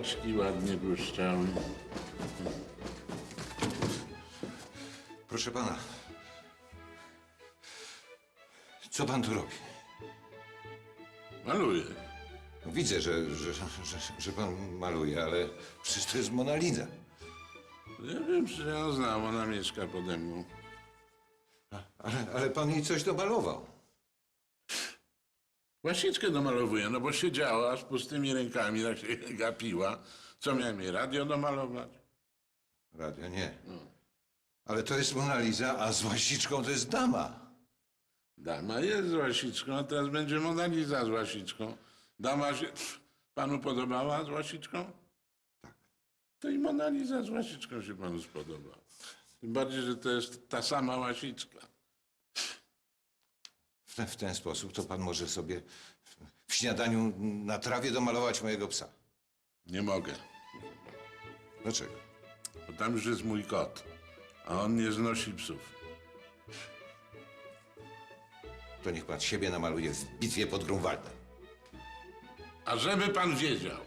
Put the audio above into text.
Oczki ładnie błyszczały. Proszę pana. Co pan tu robi? Maluje. No, Widzę, że, że, że, że pan maluje, ale przecież to jest Mona Lisa. Ja wiem, że ja znam, ona mieszka pode mną. Ale, ale pan jej coś domalował. Łasiczkę domalowuję, no bo siedziała z pustymi rękami, tak się gapiła. Co miałem jej radio domalować? Radio nie. Ale to jest Mona Lisa, a z łasiczką to jest dama. Dama jest z łasiczką, a teraz będzie Mona Lisa z łasiczką. Dama się pff, panu podobała z łasiczką? Tak. To i Mona Lisa z łasiczką się panu spodoba. Tym bardziej, że to jest ta sama łasiczka. W ten, w ten sposób to pan może sobie w śniadaniu na trawie domalować mojego psa. Nie mogę, Dlaczego? bo tam już jest mój kot, a on nie znosi psów. To niech pan siebie namaluje w bitwie pod Grunwaldem. A żeby pan wiedział,